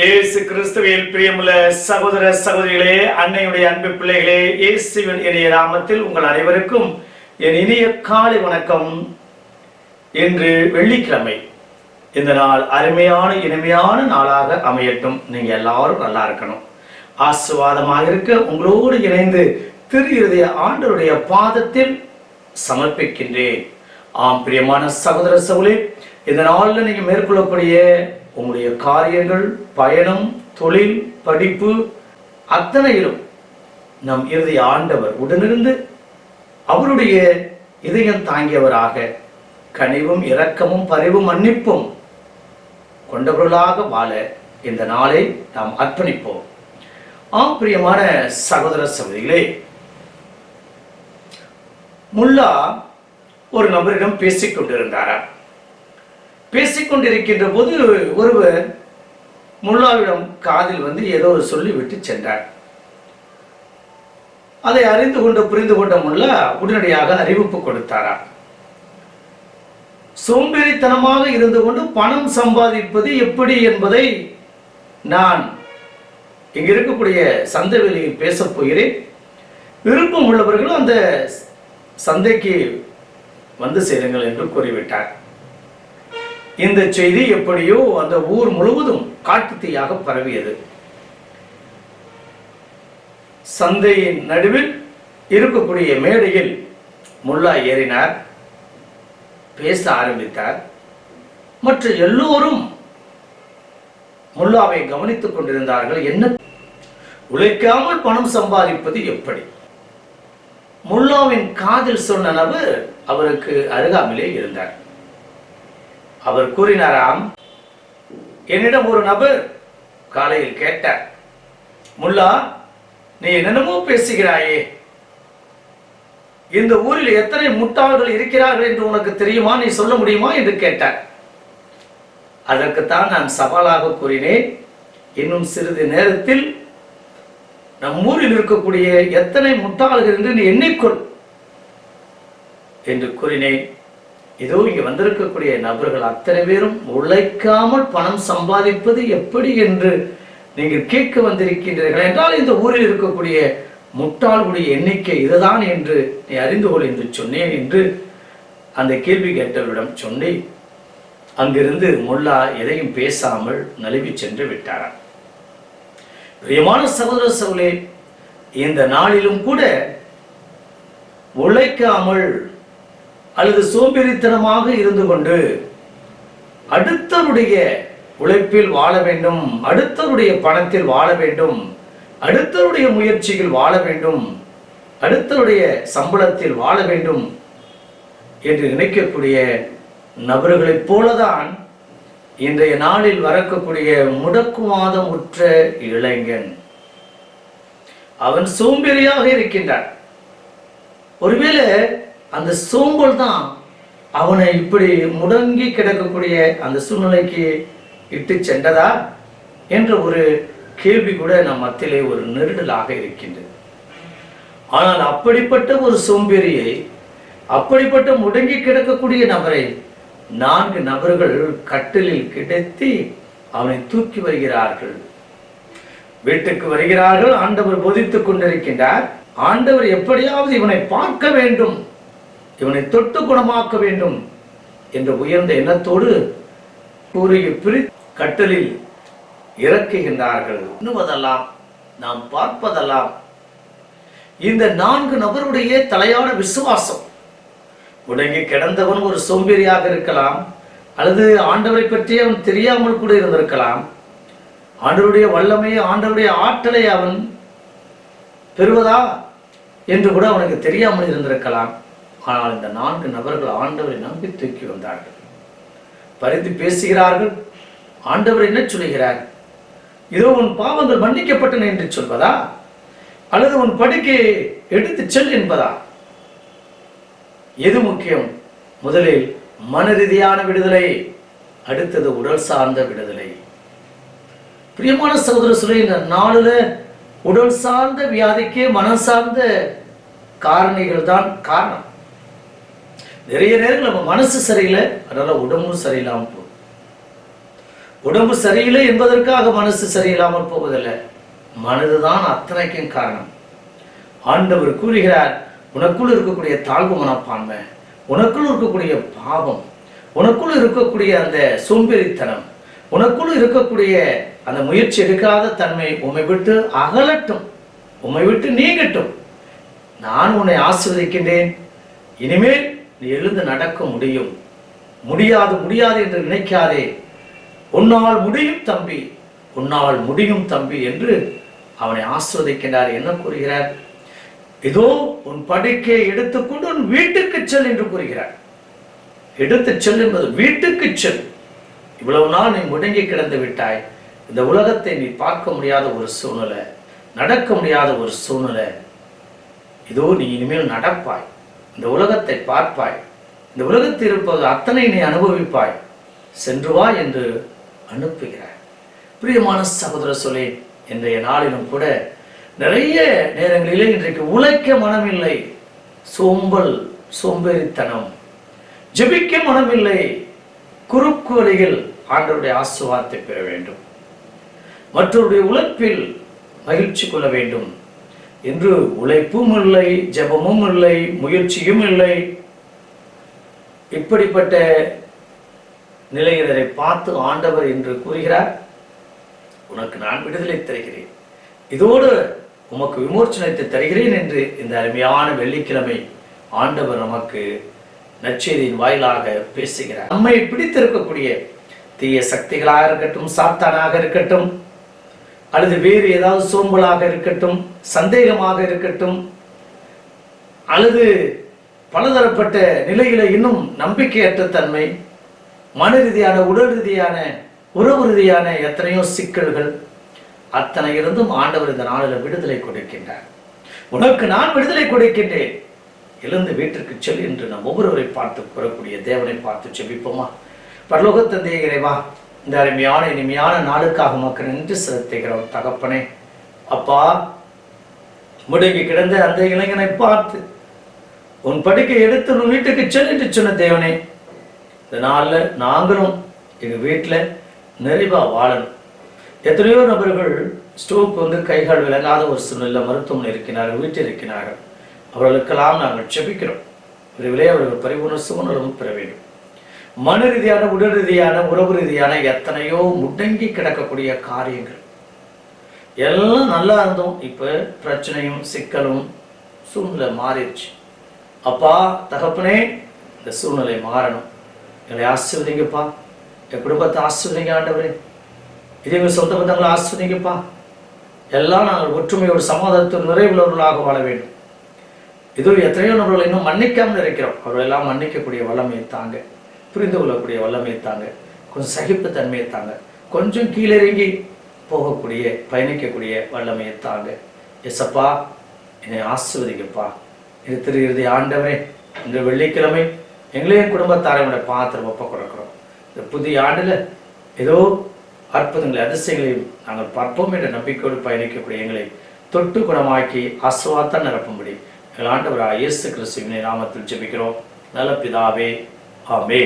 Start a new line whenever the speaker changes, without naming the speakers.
இயேசு கிறிஸ்துவில் பிரியமுள்ள சகோதர சகோதரிகளே அன்னையுடைய அன்பு பிள்ளைகளே இயேசுவின் இனிய நாமத்தில் உங்கள் அனைவருக்கும் என் இனிய காலை வணக்கம். இன்று வெள்ளிக்கிழமை. இந்த நாள் அருமையான இனிமையான நாளாக அமையட்டும். நீங்க எல்லாரும் நல்லா இருக்கணும். ஆசுவாதமாக இருக்க உங்களோடு இணைந்து திரு இருதய ஆண்டவருடைய பாதத்தில் சமர்ப்பிக்கின்றேன். ஆம் பிரியமான சகோதர சகோதரி இந்த நாளில் நீங்கள் மேற்கொள்ளக்கூடிய உங்களுடைய காரியங்கள் பயணம் தொழில் படிப்பு அத்தனையிலும் நம் இறுதி ஆண்டவர் உடனிருந்து அவருடைய இதயம் தாங்கியவராக கனிவும் இரக்கமும் பரிவும் மன்னிப்பும் கொண்டவர்களாக வாழ இந்த நாளை நாம் அர்ப்பணிப்போம். ஆம் பிரியமான சகோதர சகோதரிகளே முல்லா ஒரு நபரிடம் பேசிக் கொண்டிருந்தாரா பேசிக்கொண்டிருக்கின்ற போது ஒருவர் முல்லாவிடம் காதில் வந்து ஏதோ சொல்லிவிட்டு சென்றார். அதை அறிந்து கொண்டு புரிந்து கொண்ட முல்லா உடனடியாக அறிவிப்பு கொடுத்தாரா? சோம்பேறித்தனமாக இருந்து கொண்டு பணம் சம்பாதிப்பது எப்படி என்பதை நான் இங்க இருக்கக்கூடிய சந்தை வெளியில் பேசப் போகிறேன். விருப்பம் உள்ளவர்களும் அந்த சந்தைக்கு வந்து சேருங்கள் என்று கூறிவிட்டார். இந்த செய்தி எப்படியோ அந்த ஊர் முழுவதும் காட்டுத்தீயாக பரவியது. சந்தையின் நடுவில் இருக்கக்கூடிய மேடையில் முல்லா ஏறினார் பேச ஆரம்பித்தார். மற்ற எல்லோரும் முல்லாவை கவனித்துக் கொண்டிருந்தார்கள். என்ன? உழைக்காமல் பணம் சம்பாதிப்பது எப்படி? முல்லாவின் காதில் சொன்ன நபர் அவருக்கு அருகாமலே இருந்தார். அவர் கூறினாராம் என்னிடம் ஒரு நபர் காலையில் கேட்டார். முல்லா நீ என்னென்னமோ பேசுகிறாயே. இந்த ஊரில் எத்தனை முட்டாள்கள் இருக்கிறார்கள் என்று உனக்கு தெரியுமா? நீ சொல்ல முடியுமா? என்று கேட்டார். அதற்குத்தான் நான் சவாலாக கூறினேன். இன்னும் சிறிது நேரத்தில் நம் ஊரில் இருக்கக்கூடிய எத்தனை முட்டாள்கள் என்று நீ எண்ணிக்கொள் என்று கூறினேன். இதோ இங்க வந்திருக்கக்கூடிய நபர்கள் அத்தனை பேரும் உழைக்காமல் பணம் சம்பாதிப்பது எப்படி என்று நீங்கள் கேட்க வந்திருக்கின்றீர்கள் என்றால் இந்த ஊரில் இருக்கக்கூடிய முட்டாள்களுடைய எண்ணிக்கை இதுதான் என்று நீ அறிந்து கொள் என்று சொன்னேன் என்று அந்த கேள்வி கேட்டவரிடம் சொன்னேன். அங்கிருந்து முல்லா எதையும் பேசாமல் நழுவி சென்று விட்டாராம். பிரியமான சகோதர சகோதரே இந்த நாளிலும் கூட உழைக்காமல் அல்லது சோம்பேறித்தனமாக இருந்து கொண்டு அடுத்தருடைய உழைப்பில் வாழ வேண்டும் அடுத்தருடைய பணத்தில் வாழ வேண்டும் அடுத்தருடைய முயற்சியில் வாழ வேண்டும் அடுத்தருடைய சம்பளத்தில் வாழ வேண்டும் என்று நினைக்கக்கூடிய நபர்களைப் போலதான் இன்றைய நாளில் வரக்கூடிய முடக்குவாதம் உற்ற இளைஞன். அவன் சோம்பேறியாக இருக்கின்றான். ஒருவேளை அந்த சோம்பல் தான் அவனை இப்படி முடங்கி கிடக்கக்கூடிய அந்த சூழ்நிலைக்கு இட்டு சென்றதா என்ற ஒரு கேள்வி கூட நம் மத்தியிலே ஒரு நெருடலாக இருக்கின்றது. ஆனால் அப்படிப்பட்ட ஒரு சோம்பேறியை அப்படிப்பட்ட முடங்கி கிடக்கக்கூடிய நபரை நான்கு நபர்கள் கட்டிலில் கிடத்தி அவனை தூக்கி வருகிறார்கள். வீட்டுக்கு வருகிறார்கள். ஆண்டவர் போதித்துக் கொண்டிருக்கின்றார். ஆண்டவர் எப்படியாவது இவனை பார்க்க வேண்டும். இவனை தொட்டு குணமாக்க வேண்டும் என்ற உயர்ந்த எண்ணத்தோடு கூறிய பிரி கட்டலில் இறக்குகின்றார்கள். உண்ணுவதெல்லாம் நாம் பார்ப்பதெல்லாம் இந்த நான்கு நபருடைய தலையான விசுவாசம். உடங்கி கிடந்தவன் ஒரு சோம்பேறியாக இருக்கலாம் அல்லது ஆண்டவரை பற்றி அவன் தெரியாமல் கூட இருந்திருக்கலாம். ஆண்டவருடைய வல்லமையை ஆண்டவருடைய ஆற்றலை அவன் பெறுவதா என்று கூட அவனுக்கு தெரியாமல் இருந்திருக்கலாம். ஆனால் இந்த நான்கு நபர்கள் ஆண்டவரை நம்பி தூக்கி வந்தார்கள். பறித்து பேசுகிறார்கள் ஆண்டவர் என்ன சொல்லுகிறார்? இதோ உன் பாவங்கள் மன்னிக்கப்பட்டன என்று சொல்வதா? அல்லது உன் படிக்கை எடுத்து செல் என்பதா? எது முக்கியம்? முதலில் மன ரீதியான விடுதலை அடுத்தது உடல் சார்ந்த விடுதலை. பிரியமான சகோதர சொல்லி இந்த நாளுல உடல் சார்ந்த வியாதிக்கு மனம் சார்ந்த காரணிகள் தான் காரணம். நிறைய நேரங்கள் நம்ம மனசு சரியில்லை அதனால உடம்பும் சரியில்லாமல் போகும் உடம்பு சரியில்லை என்பதற்காக மனசு சரியில்லாமல் போவதில்லை. மனதுதான் அத்தனைக்கும் காரணம். ஆண்டவர் கூறுகிறார் உனக்குள் இருக்கக்கூடிய தாழ்வு மனப்பான்மை உனக்குள் இருக்கக்கூடிய பாவம் உனக்குள் இருக்கக்கூடிய அந்த சோம்பேறித்தனம் உனக்குள் இருக்கக்கூடிய அந்த முயற்சி எடுக்காத தன்மை உண்மை விட்டு அகலட்டும் உண்மை விட்டு நீங்கட்டும். நான் உன்னை ஆசிர்வதிக்கின்றேன். இனிமேல் நீ எழுந்து நடக்க முடியும். முடியாது முடியாது என்று நினைக்காதே. உன்னால் முடியும் தம்பி உன்னால் முடியும் தம்பி என்று அவனை ஆஸ்வதிக்கின்றார். என்ன கூறுகிறார்? இதோ உன் படுக்கையை எடுத்துக்கொண்டு உன் வீட்டுக்கு செல் என்று கூறுகிறார். எடுத்து செல் என்பது வீட்டுக்கு செல். இவ்வளவு நாள் நீ முடங்கி கிடந்து விட்டாய். இந்த உலகத்தை நீ பார்க்க முடியாத ஒரு சூழ்நிலை நடக்க முடியாத ஒரு சூழ்நிலை. இதோ நீ இனிமேல் நடப்பாய். இந்த உலகத்தை பார்ப்பாய். இந்த உலகத்தில் இருப்பது அத்தனை நீ அனுபவிப்பாய். சென்று வா என்று அனுப்புகிறார் பிரியமான சகோதர சொல்லி இன்றைய நாளிலும் கூட நிறைய நேரங்களிலே இன்றைக்கு உழைக்க மனமில்லை. சோம்பல் சோம்பேறித்தனம். ஜெபிக்க மனமில்லை. குறுக்கு வழியில் ஆண்டருடைய ஆசுவாத்தை பெற வேண்டும். மற்றவருடைய உழைப்பில் மகிழ்ச்சி கொள்ள வேண்டும். என்று உழைப்பும் இல்லை ஜெபமும் இல்லை முயற்சியும் இல்லை. இப்படிப்பட்ட நிலையினரை பார்த்து ஆண்டவர் என்று கூறுகிறார். உனக்கு நான் விடுதலை தருகிறேன். இதோடு உமக்கு விமோச்சனத்தை தருகிறேன் என்று இந்த அருமையான வெள்ளிக்கிழமை ஆண்டவர் நமக்கு நச்செய்தியின் வாயிலாக பேசுகிறார். நம்மை பிடித்திருக்கக்கூடிய தீய சக்திகளாக இருக்கட்டும் சாத்தானாக இருக்கட்டும் அல்லது வேறு ஏதாவது சோம்பலாக இருக்கட்டும் சந்தேகமாக இருக்கட்டும் அல்லது பலதரப்பட்ட நிலையில இன்னும் நம்பிக்கையற்ற தன்மை மன ரீதியான உடல் ரீதியான உறவு ரீதியான எத்தனையோ சிக்கல்கள் அத்தனை இருந்தும் ஆண்டவர் இந்த நாளில் விடுதலை கொடுக்கின்றார். உனக்கு நான் விடுதலை கொடுக்கின்றேன். எழுந்து வீட்டிற்கு செல் என்று நம் ஒவ்வொருவரை பார்த்து கூறக்கூடிய தேவனை பார்த்து செபிப்போமா? பரலோக தந்தையே இறைவா இந்த அருமையான இனிமையான நாளுக்காக மக்கள் நின்று செலுத்துகிறோம். தகப்பனே அப்பா முடங்கி கிடந்த அந்த இளைஞனை பார்த்து உன் படுக்கை எடுத்து உன் வீட்டுக்கு சொல்லிட்டு சொன்ன தேவனே இந்த நாளில் நாங்களும் எங்கள் வீட்டில் நிறைவா வாழணும். எத்தனையோ நபர்கள் ஸ்டோக் வந்து கைகள் விளங்காத ஒரு சூழ்நிலை மருத்துவமனை இருக்கிறார்கள் வீட்டில் இருக்கிறார்கள். அவர்களுக்கெல்லாம் நாங்கள் செபிக்கிறோம். விரைவிலே அவர்கள் பரிபூர்ண சுமநலமும் பெற வேண்டும். மன ரீதியான உடல் ரீதியான உறவு ரீதியான எத்தனையோ முடங்கி கிடக்கக்கூடிய காரியங்கள். எல்லாம் நல்லா இருந்தோம். இப்போ பிரச்சனையும் சிக்கலும் சூழ்நிலை மாறிடுச்சு. அப்பா தகப்பனே இந்த சூழ்நிலை மாறணும். எங்களை ஆசிர்வதிங்கப்பா. என் குடும்பத்தை ஆசிர்வதிங்க ஆண்டவரே. இதே எங்கள் சொந்த பந்தங்களை ஆசிர்வதிங்கப்பா. எல்லாம் நாங்கள் ஒற்றுமையோடு சமாதானத்தோடு நிறைவுள்ளவர்களாக வாழ வேண்டும். இதோ எத்தனையோ நபர்கள் இன்னும் மன்னிக்காமல் இருக்கிறோம். அவர்களெல்லாம் மன்னிக்கக்கூடிய வல்லமையை தாங்க. புரிந்து கொள்ளக்கூடிய வல்லமையை தாங்க. கொஞ்சம் சகிப்புத்தன்மையை தாங்க. கொஞ்சம் கீழிறங்கி போகக்கூடிய பயணிக்கக்கூடிய வல்லமையை தாங்க. எசப்பா என்னை ஆசிர்வதிக்கப்பா இது திரு இறுதி ஆண்டவரே இந்த வெள்ளிக்கிழமை எங்களையும் குடும்பத்தாரையோட பாத்திரம் ஒப்ப கொடுக்கிறோம். இந்த புதிய ஆண்டில் ஏதோ அற்புதங்களை அதிசயங்களையும் நாங்கள் பார்ப்போம் என்ற நம்பிக்கையோடு பயணிக்கக்கூடிய எங்களை தொட்டு குணமாக்கி ஆசுவாத்தான் நிரப்பும்படி எங்கள் ஆண்டவராக இயேசு கிறிஸ்துவினை நாமத்தில் ஜெபிக்கிறோம். நல்ல பிதாவே ஆமே